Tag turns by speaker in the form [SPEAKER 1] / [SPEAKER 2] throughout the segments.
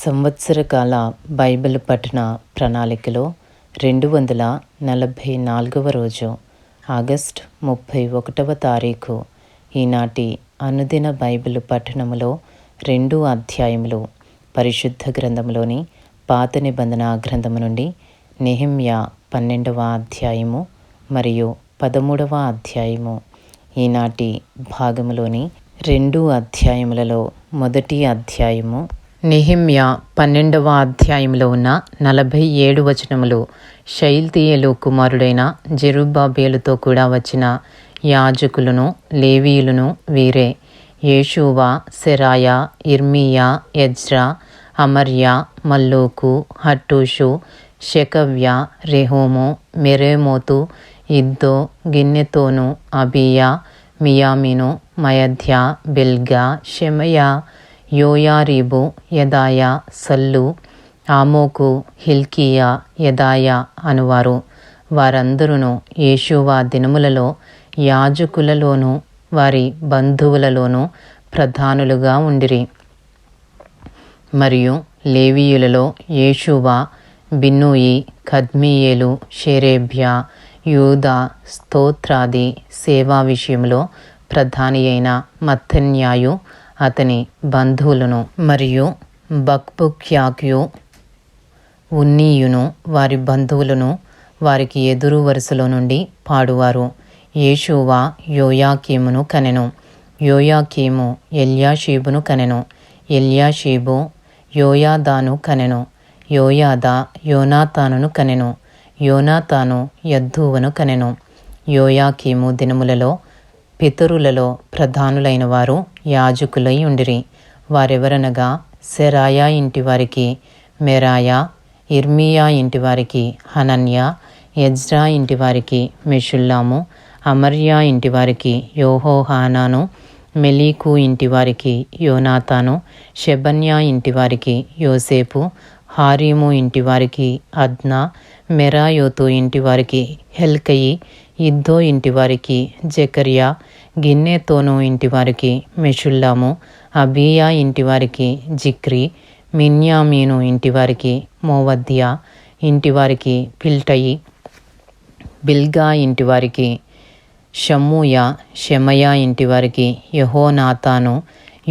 [SPEAKER 1] సంవత్సరకాల Bible పఠన ప్రణాళికలో రెండు వందల నలభై నాలుగవ రోజు ఆగస్ట్ ముప్పై ఒకటవ తారీఖు ఈనాటి అనుదిన బైబిల్ పఠనములో రెండు అధ్యాయములు పరిశుద్ధ గ్రంథంలోని పాత నిబంధన గ్రంథము నుండి నెహిమ్య పన్నెండవ అధ్యాయము మరియు పదమూడవ అధ్యాయము ఈనాటి భాగములోని రెండు అధ్యాయములలో మొదటి అధ్యాయము నెహిమ్య పన్నెండవ అధ్యాయంలో ఉన్న నలభై ఏడు వచనములు శైల్తీయలు కుమారుడైన జెరుబాబేలుతో కూడా వచ్చిన యాజకులను లేవీయులను వీరే Jeshua Seraiah Jeremiah Ezra Amariah Malluch Hattush Shecaniah Rehum Meremoth Iddo Ginnethon Abijah మియామిను Maadiah Bilgah Shemaiah Joiarib Jedaiah Sallu Amok Hilkiah Jedaiah అనువారు వారందరూ యేషువా దినములలో యాజకులలోనూ వారి బంధువులలోనూ ప్రధానులుగా ఉండిరి మరియు లేవీయులలో యేషువా బిన్నూయి కద్మీయేలు షేరేభ్య యూదా స్తోత్రాది సేవా విషయంలో ప్రధాని అయిన మత్తన్యాయు అతని బంధువులను మరియు బక్బుక్యాక్యు ఉన్నీయును వారి బంధువులను వారికి ఎదురు వరుసలో నుండి పాడువారు యేషువా యోయాకీమును కనెను యోయాకీము ఎల్యాషీబును కనెను ఎల్యాషీబు యోయాదాను కనెను యోయాదా యోనాతానును కనెను యోనాతాను యద్దూవను కనెను యోయాకీము దినములలో పితరులలో ప్రధానులైన వారు యాజకులై ఉండిరి వారెవరనగా సెరాయా ఇంటివారికి మెరాయా ఇర్మియా ఇంటివారికి హనన్య ఎజ్రా ఇంటివారికి మెషుల్లాము అమర్యా ఇంటివారికి యోహోహానాను మెలీకు ఇంటివారికి యోనాతాను షెబన్యా ఇంటివారికి యోసేపు హారీము ఇంటివారికి అద్నా మెరాయోతు ఇంటివారికి హెల్కయి ఇద్దో ఇంటివారికి జకర్యా గిన్నెతోను ఇంటివారికి మెషుల్లాము అబియా ఇంటివారికి జిక్రి మిన్యామీను ఇంటివారికి మోవద్యా ఇంటివారికి పిల్టయి బిల్గా ఇంటివారికి షమ్ముయ షమయా ఇంటివారికి యహోనాథాను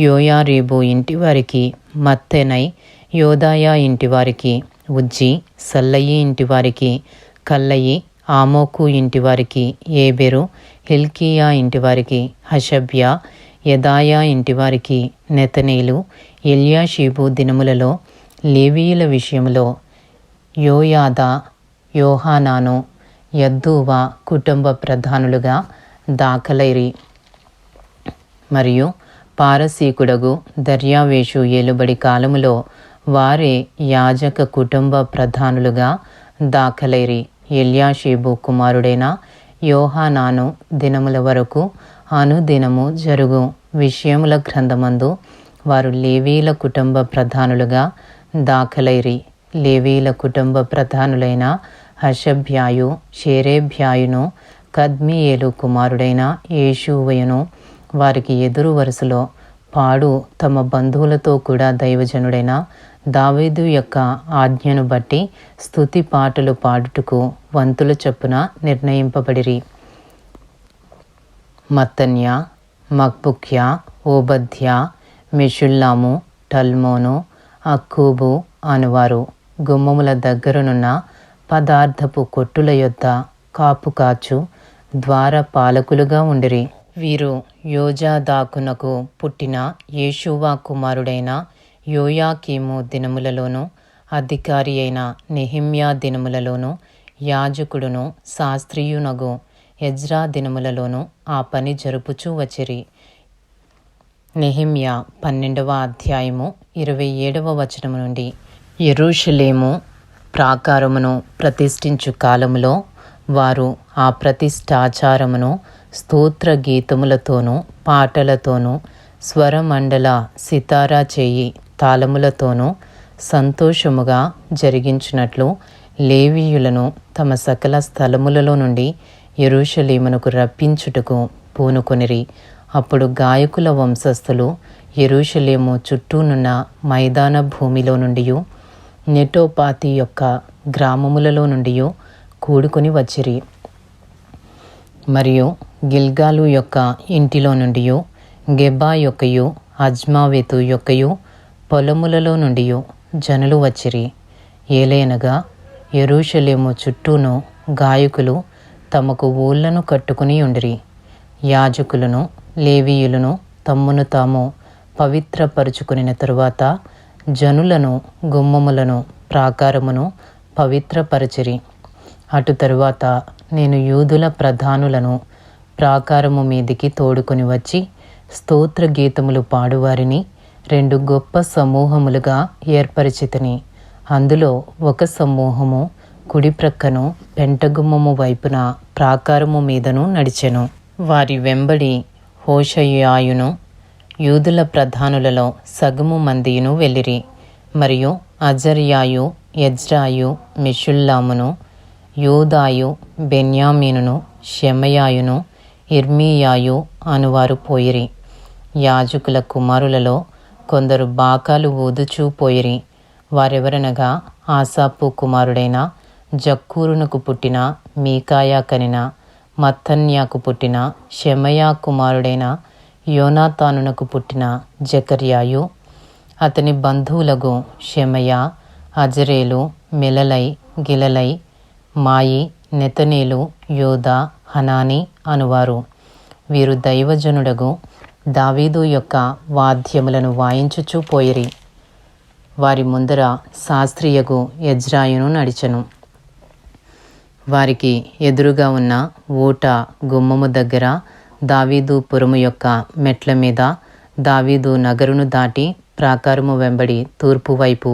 [SPEAKER 1] యోయారీబు ఇంటివారికి మత్తెనై యోదాయా ఇంటివారికి ఉజ్జి సల్లయి ఇంటివారికి కల్లయి ఆమోకు ఇంటివారికి ఏబెరు హిల్కియా ఇంటివారికి హషభ్య యదాయా ఇంటివారికి నెతనేలు ఎల్యాషీబు దినములలో లేవీయుల విషయంలో యోయాద యోహానాను యద్దూవా కుటుంబ ప్రధానులుగా దాఖలైరి మరియు పారసీకుడగు దర్యావేషు ఏలుబడి కాలములో వారే యాజక కుటుంబ ప్రధానులుగా దాఖలైరి ఎల్యాషేబు కుమారుడైన యోహానాను దినముల వరకు అనుదినము జరుగు విషయముల గ్రంథమందు వారు లేవీల కుటుంబ ప్రధానులుగా దాఖలైరి లేవీల కుటుంబ ప్రధానులైన హషభ్యాయు షేరేభ్యాయును కద్మియేలు కుమారుడైన యేషువయును వారికి ఎదురు వరుసలో పాడు తమ బంధువులతో కూడా దైవజనుడైన దావీదు యొక్క ఆజ్ఞను బట్టి స్థుతి పాటలు పాడుటకు వంతుల చొప్పున నిర్ణయింపబడిరి మత్తన్య మక్బుక్య ఓబధ్య మిషుల్లాము టల్మోను అక్కూబు అనువారు గుమ్మముల దగ్గరనున్న పదార్థపు కొట్టుల యొద్ద కాపు కాచు ద్వార పాలకులుగా ఉండిరి వీరు యోజాదాకునకు పుట్టిన యేషువా కుమారుడైన యోయాకీము దినములలోనూ అధికారి అయిన నెహిమ్యా దినములలోనూ యాజకుడును శాస్త్రీయునగు ఎజ్రా దినములలోనూ ఆ పని జరుపుచూ వచ్చిరి నెహిమ్యా పన్నెండవ అధ్యాయము ఇరవై ఏడవ వచనము నుండి ఎరుషలేము ప్రాకారమును ప్రతిష్ఠించు కాలములో వారు ఆ ప్రతిష్టాచారమును స్తోత్ర గీతములతోనూ పాటలతోనూ స్వరమండల సితారా చేయి తాళములతోనూ సంతోషముగా జరిగించినట్లు లేవీయులను తమ సకల స్థలములలో నుండి ఎరుషలేమునకు రప్పించుటకు పూనుకొనిరి అప్పుడు గాయకుల వంశస్థులు ఎరుషలేము చుట్టూనున్న మైదాన భూమిలో నుండి నెటోపాతి యొక్క గ్రామములలో నుండి కూడుకుని వచ్చిరి మరియు గిల్గాలు యొక్క ఇంటిలో నుండి గెబా యొక్కయు అజ్మావేతు యొక్కయు పొలములలో నుండి జనులు వచ్చిరి ఏలైనగా ఎరుషలేము చుట్టూను గాయకులు తమకు ఊళ్ళను కట్టుకుని ఉండిరి యాజకులను లేవీయులను తమ్మును తాము పవిత్రపరుచుకుని తరువాత జనులను గుమ్మములను ప్రాకారమును పవిత్రపరచిరి అటు తరువాత నేను యూదుల ప్రధానులను ప్రాకారము మీదికి తోడుకొని వచ్చి స్తోత్ర గీతములు పాడువారిని రెండు గొప్ప సమూహములుగా ఏర్పరిచితిని అందులో ఒక సమూహము కుడి ప్రక్కను పెంటగుమ్మము వైపున ప్రాకారము మీదను నడిచెను వారి వెంబడి హోషయాయును యూదుల ప్రధానులలో సగము మందియును వెళ్ళిరి మరియు అజర్యాయు యజ్రాయు మిషుల్లామును యూదాయు బెన్యామీనును షెమయాయును ఇర్మియాయు అనువారు పోయిరి యాజకుల కుమారులలో కొందరు బాకాలు ఊదుచూ పోయిరి వారెవరనగా ఆసాపు కుమారుడైన జక్కూరునకు పుట్టిన మీకాయా కనిన మత్తన్యాకు పుట్టిన షెమయా కుమారుడైన యోనాతానునకు పుట్టిన జకర్యాయు అతని బంధువులగు షెమయా అజరేలు మెలలై గిలలై మాయి నెతనేలు యోధ హనాని అనువారు వీరు దైవజనుడగు దావీదు యొక్క వాద్యములను వాయించుచూ పోయిరి వారి ముందర శాస్త్రీయగు యజ్రాయును నడిచెను వారికి ఎదురుగా ఉన్న ఊట గుమ్మము దగ్గర దావీదు పురము యొక్క మెట్ల మీద దావీదు నగరును దాటి ప్రాకారము వెంబడి తూర్పు వైపు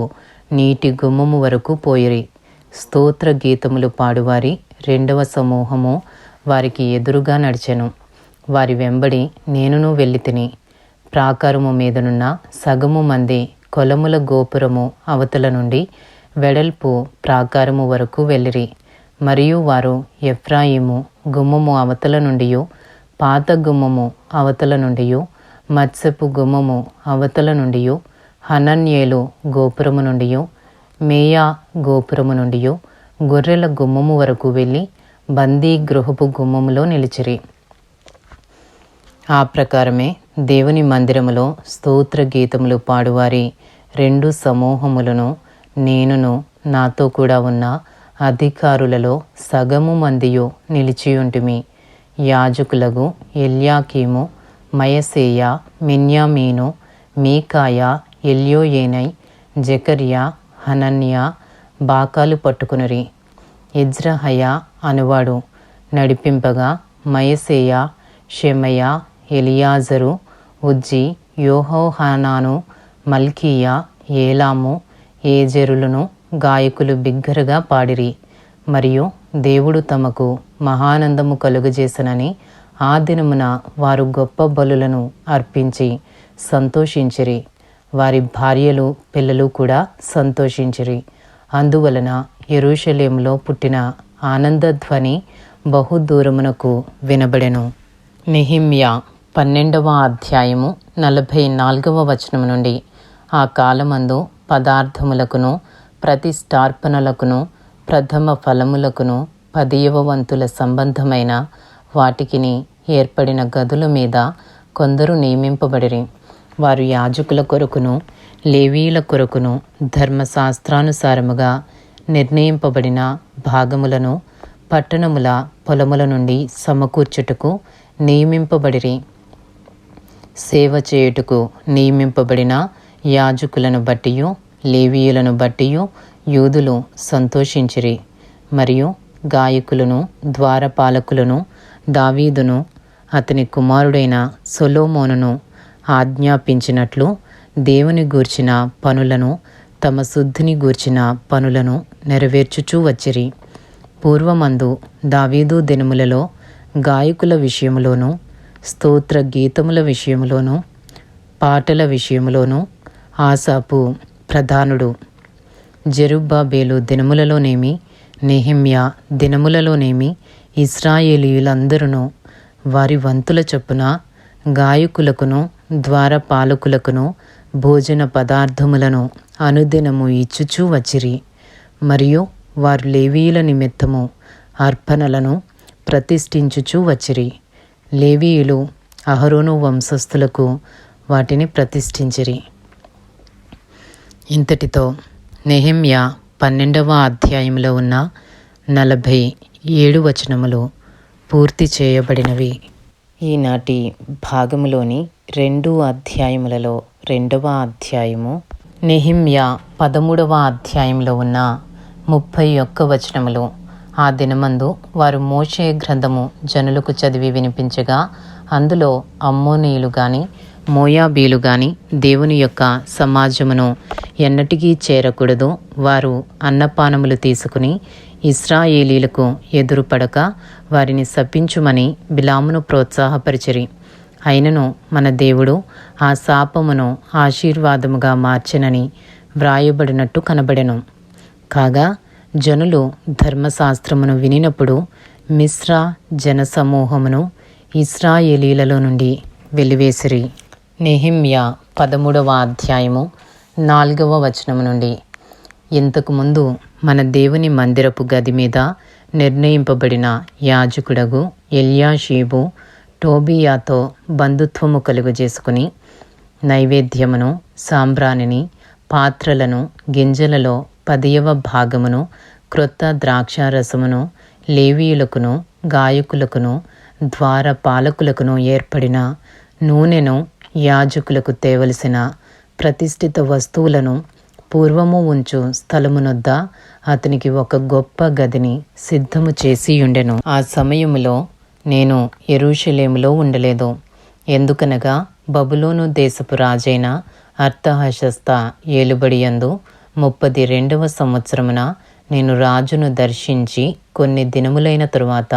[SPEAKER 1] నీటి గుమ్మము వరకు పోయిరి స్తోత్ర గీతములు పాడువారి రెండవ సమూహము వారికి ఎదురుగా నడిచెను వారి వెంబడి నేనును వెళ్ళి తిని ప్రాకారము మీదనున్న సగము మంది కొలముల గోపురము అవతల నుండి వెడల్పు ప్రాకారము వరకు వెళ్ళిరి మరియు వారు ఎఫ్రాయిము గుమ్మము అవతల నుండి పాత గుమ్మము అవతల నుండి మత్స్యపు గుమ్మము అవతల నుండి హనన్యేలు గోపురము నుండి మేయా గోపురము నుండియో గొర్రెల గుమ్మము వరకు వెళ్ళి బందీ గృహపు గుమ్మములో నిలిచిరి ఆ ప్రకారమే దేవుని మందిరములో స్తోత్ర గీతములు పాడువారి రెండు సమూహములను నేనును నాతో కూడా ఉన్న అధికారులలో సగము మందియు నిలిచియుంటిమి యాజకులగు ఎల్యాకీము మయసేయ మిన్యామీను మీకాయ ఎల్యోయేనై జకర్యా హనన్య బాకాలు పట్టుకునిరి ఇజ్రహయ అనువాడు నడిపింపగా మయసేయ షెమయ ఎలియాజరు ఉజ్జి యోహోహానాను మల్కీయ ఏలాము ఏజరులను గాయకులు బిగ్గరగా పాడిరి మరియు దేవుడు తమకు మహానందము కలుగజేసనని ఆ దినమున వారు గొప్ప బలులను అర్పించి సంతోషించిరి వారి భార్యలు పిల్లలు కూడా సంతోషించిరి అందువలన ఎరుషలేములో పుట్టిన ఆనందధ్వని బహుదూరమునకు వినబడెను నిహిమ్య పన్నెండవ అధ్యాయము నలభై నాలుగవ వచనము నుండి ఆ కాలమందు పదార్థములకును ప్రతిష్టార్పణలకును ప్రథమ ఫలములకును పదియవ వంతుల సంబంధమైన వాటికిని ఏర్పడిన గదుల మీద కొందరు నియమింపబడిరి వారు యాజకుల కొరకును లేవీల కొరకును ధర్మశాస్త్రానుసారముగా నిర్ణయింపబడిన భాగములను పట్టణముల పొలముల నుండి సమకూర్చుటకు నియమింపబడిరి సేవ చేయుటకు నియమింపబడిన యాజకులను బట్టియు లేవీయులను బట్టియు యూదులు సంతోషించిరి మరియు గాయకులను ద్వారపాలకులను దావీదును అతని కుమారుడైన సొలోమోనును ఆజ్ఞాపించినట్లు దేవుని గూర్చిన పనులను తమ శుద్ధిని గూర్చిన పనులను నెరవేర్చుచూ వచ్చిరి పూర్వమందు దావీదు దినములలో గాయకుల విషయంలోనూ స్తోత్ర గీతముల విషయంలోనూ పాటల విషయంలోనూ ఆసాపు ప్రధానుడు జెరుబ్బాబేలు దినములలోనేమి నెహిమ్య దినములలోనేమి ఇస్రాయేలీయులందరూ వారి వంతుల చొప్పున గాయకులకును ద్వారపాలకులకును భోజన పదార్థములను అనుదినము ఇచ్చుచూ వచ్చిరి మరియు వారు లేవీయుల నిమిత్తము అర్పణలను ప్రతిష్ఠించుచూ వచ్చిరి లేవీయులు అహరోను వంశస్థులకు వాటిని ప్రతిష్ఠించిరి ఇంతటితో నెహెమ్య పన్నెండవ అధ్యాయంలో ఉన్న నలభై ఏడు వచనములు పూర్తి చేయబడినవి ఈనాటి భాగములోని రెండు అధ్యాయములలో రెండవ అధ్యాయము నెహిమ్యా పదమూడవ అధ్యాయంలో ఉన్న ముప్పై ఒక్క వచనములు ఆ దినమందు వారు మోషే గ్రంథము జనులకు చదివి వినిపించగా అందులో అమ్మోనీయులు కానీ మోయాబీలు కానీ దేవుని యొక్క సమాజమును ఎన్నటికీ చేరకూడదు వారు అన్నపానములు తీసుకుని ఇస్రాయేలీలకు ఎదురుపడక వారిని శపించుమని బిలామును ప్రోత్సాహపరిచిరి అయినను మన దేవుడు ఆ శాపమును ఆశీర్వాదముగా మార్చెనని వ్రాయబడినట్టు కనబడెను కాగా జనులు ధర్మశాస్త్రమును వినినప్పుడు మిశ్రా జనసమూహమును ఇస్రాయేలీలలో నుండి వెలివేసిరి నెహిమ్యా పదమూడవ అధ్యాయము నాలుగవ వచనము నుండి ఇంతకుముందు మన దేవుని మందిరపు గది మీద నిర్ణయింపబడిన యాజకుడగు ఎల్యాషీబు టోబియాతో బంధుత్వము కలుగజేసుకుని నైవేద్యమును సాంబ్రాణిని పాత్రలను గింజలలో పదియవ భాగమును క్రొత్త ద్రాక్షారసమును లేవీయులకును గాయకులకును ద్వార పాలకులకును ఏర్పడిన నూనెను యాజకులకు తేవలసిన ప్రతిష్ఠిత వస్తువులను పూర్వము ఉంచు స్థలమునొద్ద అతనికి ఒక గొప్ప గదిని సిద్ధము చేసియుండెను ఆ సమయములో నేను ఎరుషలేములో ఉండలేదు ఎందుకనగా బబులోను దేశపు రాజైన అర్థహశస్త ఏలుబడియందు ముప్పది రెండవ సంవత్సరమున నేను రాజును దర్శించి కొన్ని దినములైన తరువాత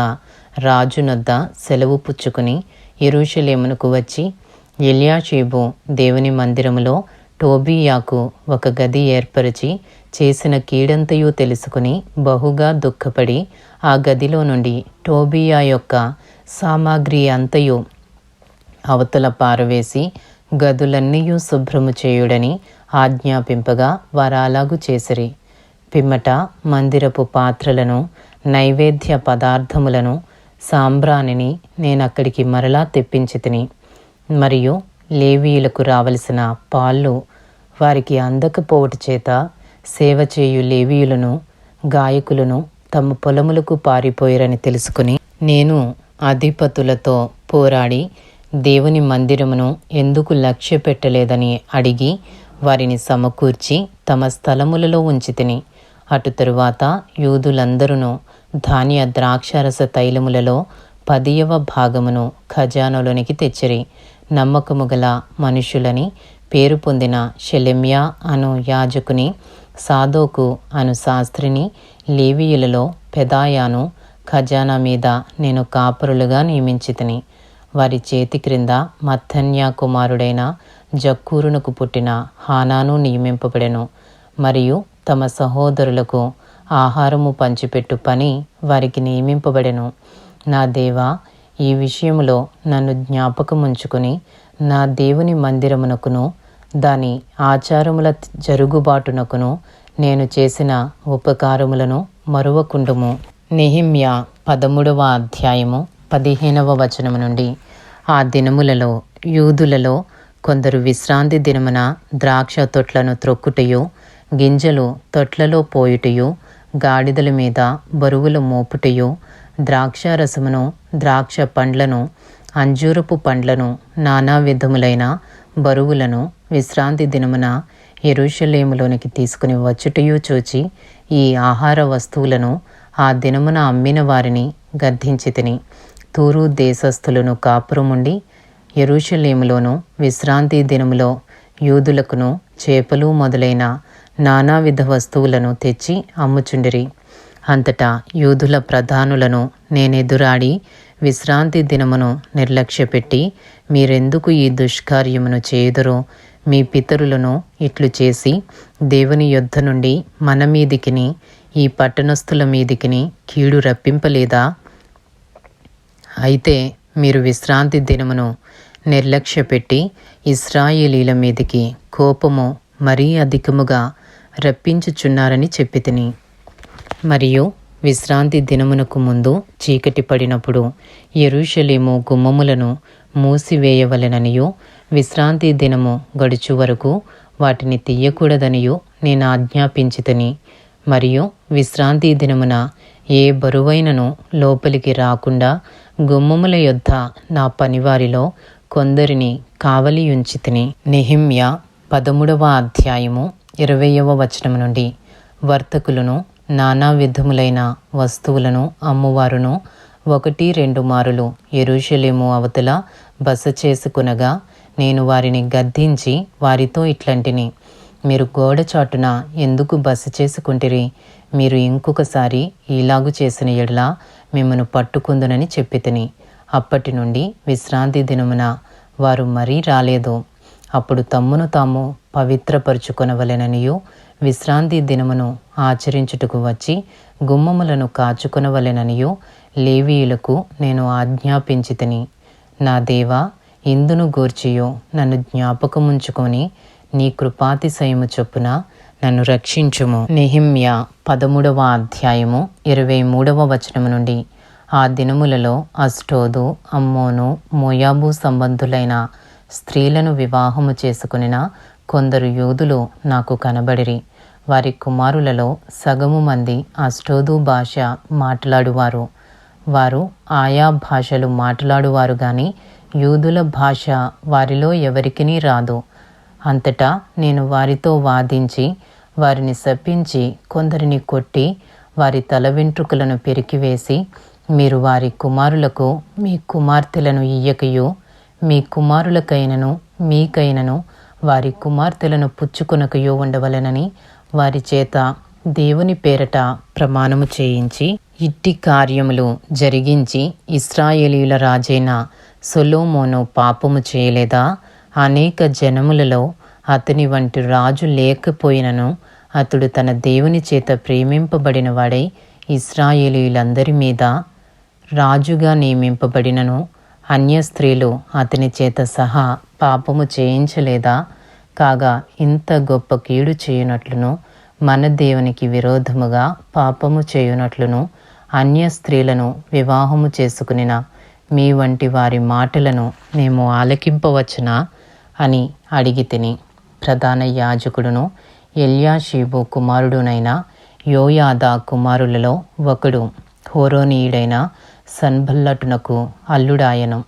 [SPEAKER 1] రాజునొద్ద సెలవు పుచ్చుకుని ఎరుషలేమునకు వచ్చి ఎలియాషేబు దేవుని మందిరములో టోబియాకు ఒక గది ఏర్పరిచి చేసిన కీడంతయు తెలుసుకుని బహుగా దుఃఖపడి ఆ గదిలో నుండి టోబియా యొక్క సామాగ్రి అంతయు అవతల పారవేసి గదులన్నీ శుభ్రము చేయుడని ఆజ్ఞాపింపగా వరాలాగు చేసిరి పిమ్మట మందిరపు పాత్రలను నైవేద్య పదార్థములను సాంబ్రాణిని నేనక్కడికి మరలా తెప్పించి తిని మరియు లేవీయులకు రావలసిన పాళ్ళు వారికి అందకపోవట చేత సేవ చేయు లేవీయులను గాయకులను తమ పొలములకు పారిపోయారని తెలుసుకుని నేను అధిపతులతో పోరాడి దేవుని మందిరమును ఎందుకు లక్ష్య పెట్టలేదని అడిగి వారిని సమకూర్చి తమ స్థలములలో ఉంచితిని అటు తరువాత యూదులందరూ ధాన్య ద్రాక్షారస తైలములలో పదియవ భాగమును ఖజానాలోనికి తెచ్చిరి నమ్మకము గల మనుషులని పేరు పొందిన షెలెమ్యా అను యాజకుని సాదోకు అను శాస్త్రిని లేవీయులలో పెదాయాను ఖజానా మీద నేను కాపరులుగా నియమించితిని వారి చేతి క్రింద మత్తన్యా కుమారుడైన జక్కూరునకు పుట్టిన హానాను నియమింపబడెను మరియు తమ సహోదరులకు ఆహారము పంచిపెట్టు పని వారికి నియమింపబడెను నా దేవా ఈ విషయంలో నన్ను జ్ఞాపకముంచుకుని నా దేవుని మందిరమునకును దాని ఆచారముల జరుగుబాటునకును నేను చేసిన ఉపకారములను మరువకుండుము నిహిమ్య పదమూడవ అధ్యాయము పదిహేనవ వచనము నుండి ఆ దినములలో యూదులలో కొందరు విశ్రాంతి దినమున ద్రాక్ష తొట్లను త్రొక్కుటయు గింజలు తొట్లలో పోయుటయు గాడిదల మీద బరువులు మోపుటయు ద్రాక్ష రసమును ద్రాక్ష పండ్లను అంజూరపు పండ్లను నానా విధములైన బరువులను విశ్రాంతి దినమున ఎరుషలేములోనికి తీసుకుని వచ్చుటయు చూచి ఈ ఆహార వస్తువులను ఆ దినమున అమ్మిన వారిని గర్ధించి తిని తూరు దేశస్థులను కాపురముండి ఎరుషలేములోను విశ్రాంతి దినములో యూదులకును చేపలు మొదలైన నానావిధ వస్తువులను తెచ్చి అమ్ముచుండిరి అంతటా యూదుల ప్రధానులను నేనెదురాడి విశ్రాంతి దినమును నిర్లక్ష్యపెట్టి మీరెందుకు ఈ దుష్కార్యమును చేయుదురో మీ పితరులను ఇట్లు చేసి దేవుని యొద్ధ నుండి మన మీదికిని ఈ పట్టణస్థుల మీదికిని కీడు రప్పింపలేదా అయితే మీరు విశ్రాంతి దినమును నిర్లక్ష్యపెట్టి ఇస్రాయేలీల మీదికి కోపము మరీ అధికముగా రప్పించుచున్నారని చెప్పితిని మరియు విశ్రాంతి దినమునకు ముందు చీకటి పడినప్పుడు ఎరుషలేము గుమ్మములను మూసివేయవలెననియో విశ్రాంతి దినము గడుచు వరకు వాటిని తీయకూడదనియు నేను ఆజ్ఞాపించితని మరియు విశ్రాంతి దినమున ఏ బరువైనను లోపలికి రాకుండా గుమ్మముల యొద్ద నా పనివారిలో కొందరిని కావలి నిహిమ్య పదమూడవ అధ్యాయము ఇరవయవ వచనం నుండి వర్తకులను నానా విధములైన వస్తువులను అమ్మువారును ఒకటి రెండు మారులు ఎరుషలేము అవతల బస చేసుకునగా నేను వారిని గద్దించి వారితో ఇట్లాంటిని మీరు గోడ చాటున ఎందుకు బస చేసుకుంటిరి మీరు ఇంకొకసారి ఇలాగు చేసిన ఎడలా మిమ్మను పట్టుకుందునని చెప్పితిని అప్పటి నుండి విశ్రాంతి దినమున వారు మరీ రాలేదు అప్పుడు తమ్మును తాము పవిత్రపరుచుకొనవలెననియు విశ్రాంతి దినమును ఆచరించుటకు వచ్చి గుమ్మములను కాచుకొనవలెననియు లేవీయులకు నేను ఆజ్ఞాపించితిని నా దేవా ఇందును గూర్చియు నన్ను జ్ఞాపకముంచుకొని నీ కృపాతిశయము చొప్పున నన్ను రక్షించుము నిహిమ్య పదమూడవ అధ్యాయము ఇరవై మూడవ వచనము నుండి ఆ దినములలో అష్టోదు అమ్మోను మోయాబు సంబంధులైన స్త్రీలను వివాహము చేసుకునిన కొందరు యోధులు నాకు కనబడిరి వారి కుమారులలో సగము మంది అష్టోదు భాష మాట్లాడువారు వారు ఆయా భాషలు మాట్లాడువారు కానీ యూదుల భాష వారిలో ఎవరికినీ రాదు అంతటా నేను వారితో వాదించి వారిని శప్పించి కొందరిని కొట్టి వారి తల వెంట్రుకలను పెరికివేసి మీరు వారి కుమారులకు మీ కుమార్తెలను ఇయ్యకయు మీ కుమారులకైనను మీకైనను వారి కుమార్తెలను పుచ్చుకొనకయో ఉండవలెనని వారి చేత దేవుని పేరట ప్రమాణము చేయించి ఇట్టి కార్యములు జరిగించి ఇస్రాయేలీల రాజైన సొలోమోను పాపము చేయలేదా అనేక జనములలో అతని వంటి రాజు లేకపోయినను అతడు తన దేవుని చేత ప్రేమింపబడిన వాడై ఇస్రాయేలీలందరి మీద రాజుగా నియమింపబడినను అన్య స్త్రీలు అతని చేత సహా పాపము చేయించలేదా కాగా ఇంత గొప్ప కీడు చేయునట్లును మన దేవునికి విరోధముగా పాపము చేయునట్లును అన్య స్త్రీలను వివాహము చేసుకునిన మీ వంటి వారి మాటలను మేము ఆలకింపవచ్చునా అని అడిగితిని ప్రధాన యాజకుడును ఎల్యాషీబు కుమారుడునైన యోయాదా కుమారులలో ఒకడు హోరోనీయుడైన సన్భల్లటునకు అల్లుడాయను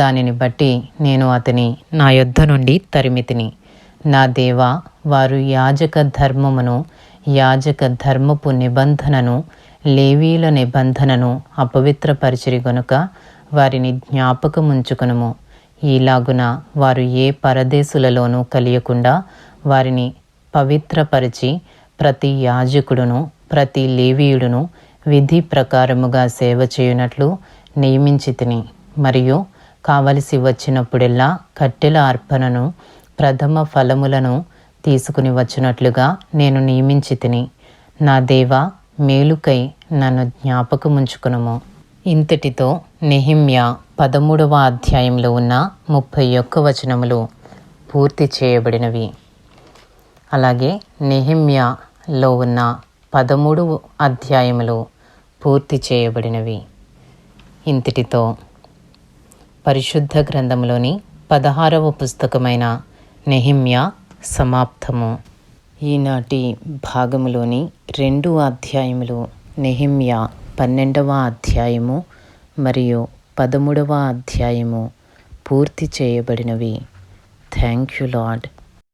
[SPEAKER 1] దానిని బట్టి నేను అతని నా యుద్ధ నుండి తరిమితిని నా దేవా వారు యాజక ధర్మమును యాజక ధర్మపు నిబంధనను లేవీల నిబంధనను అపవిత్రపరిచిరి గనుక వారిని జ్ఞాపకముంచుకునుము ఈలాగున వారు ఏ పరదేశులలోనూ కలియకుండా వారిని పవిత్రపరిచి ప్రతి యాజకుడును ప్రతి లేవీయుడును విధి ప్రకారముగా సేవ చేయునట్లు నియమించితిని మరియు కావలసి వచ్చినప్పుడెల్లా కట్టెల అర్పణను ప్రథమ ఫలములను తీసుకుని వచ్చినట్లుగా నేను నియమించితిని నా దేవ మేలుకై నన్ను జ్ఞాపకముంచుకునము ఇంతటితో నెహిమ్య పదమూడవ అధ్యాయంలో ఉన్న ముప్పై ఒక్క వచనములు పూర్తి చేయబడినవి అలాగే నెహిమ్యాలో ఉన్న పదమూడు అధ్యాయములు పూర్తి చేయబడినవి ఇంతటితో పరిశుద్ధ గ్రంథంలోని పదహారవ పుస్తకమైన నెహిమ్య సమాప్తము ఈనాటి భాగములోని రెండు అధ్యాయములు నెహిమ్యా పన్నెండవ అధ్యాయము మరియు పదమూడవ అధ్యాయము పూర్తి చేయబడినవి థ్యాంక్ యూ లాడ్